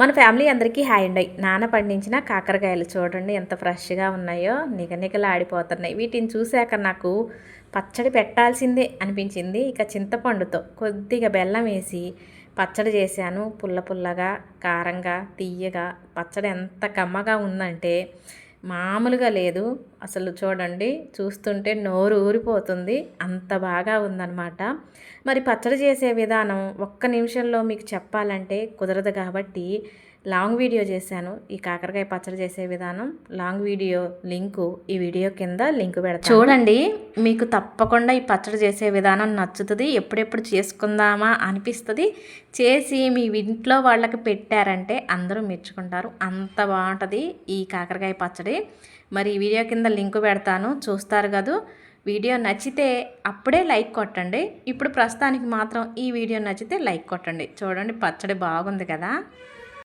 మన ఫ్యామిలీ అందరికీ హాయ్ అండి. నాన్న పండించిన కాకరకాయలు చూడండి ఎంత ఫ్రెష్గా ఉన్నాయో. నిగనిగలాడిపోతున్నాయి. వీటిని చూశాక నాకు పచ్చడి పెట్టాల్సిందే అనిపించింది. ఇక చింతపండుతో కొద్దిగా బెల్లం వేసి పచ్చడి చేశాను. పుల్ల పుల్లగా కారంగా తీయగా పచ్చడి ఎంత కమ్మగా ఉందంటే మామూలుగా లేదు. అసలు చూడండి చూస్తుంటే నోరు ఊరిపోతుంది. అంత బాగా ఉందన్నమాట. మరి పచ్చడి చేసే విధానం ఒక్క నిమిషంలో మీకు చెప్పాలంటే కుదరదు కాబట్టి లాంగ్ వీడియో చేశాను. ఈ కాకరకాయ పచ్చడి చేసే విధానం లాంగ్ వీడియో లింకు ఈ వీడియో కింద లింక్ పెడతాను. చూడండి మీకు తప్పకుండా ఈ పచ్చడి చేసే విధానం నచ్చుతుంది ఎప్పుడెప్పుడు చేసుకుందామా అనిపిస్తుంది. చేసి మీ ఇంట్లో వాళ్ళకి పెట్టారంటే అందరూ మెచ్చుకుంటారు. అంత బాగుంటుంది ఈ కాకరకాయ పచ్చడి. మరి ఈ వీడియో కింద లింక్ పెడతాను చూస్తారు కదూ. వీడియో నచ్చితే అప్పుడే లైక్ కొట్టండి. ఇప్పుడు ప్రస్తుతానికి మాత్రం ఈ వీడియో నచ్చితే లైక్ కొట్టండి. చూడండి పచ్చడి బాగుంది కదా.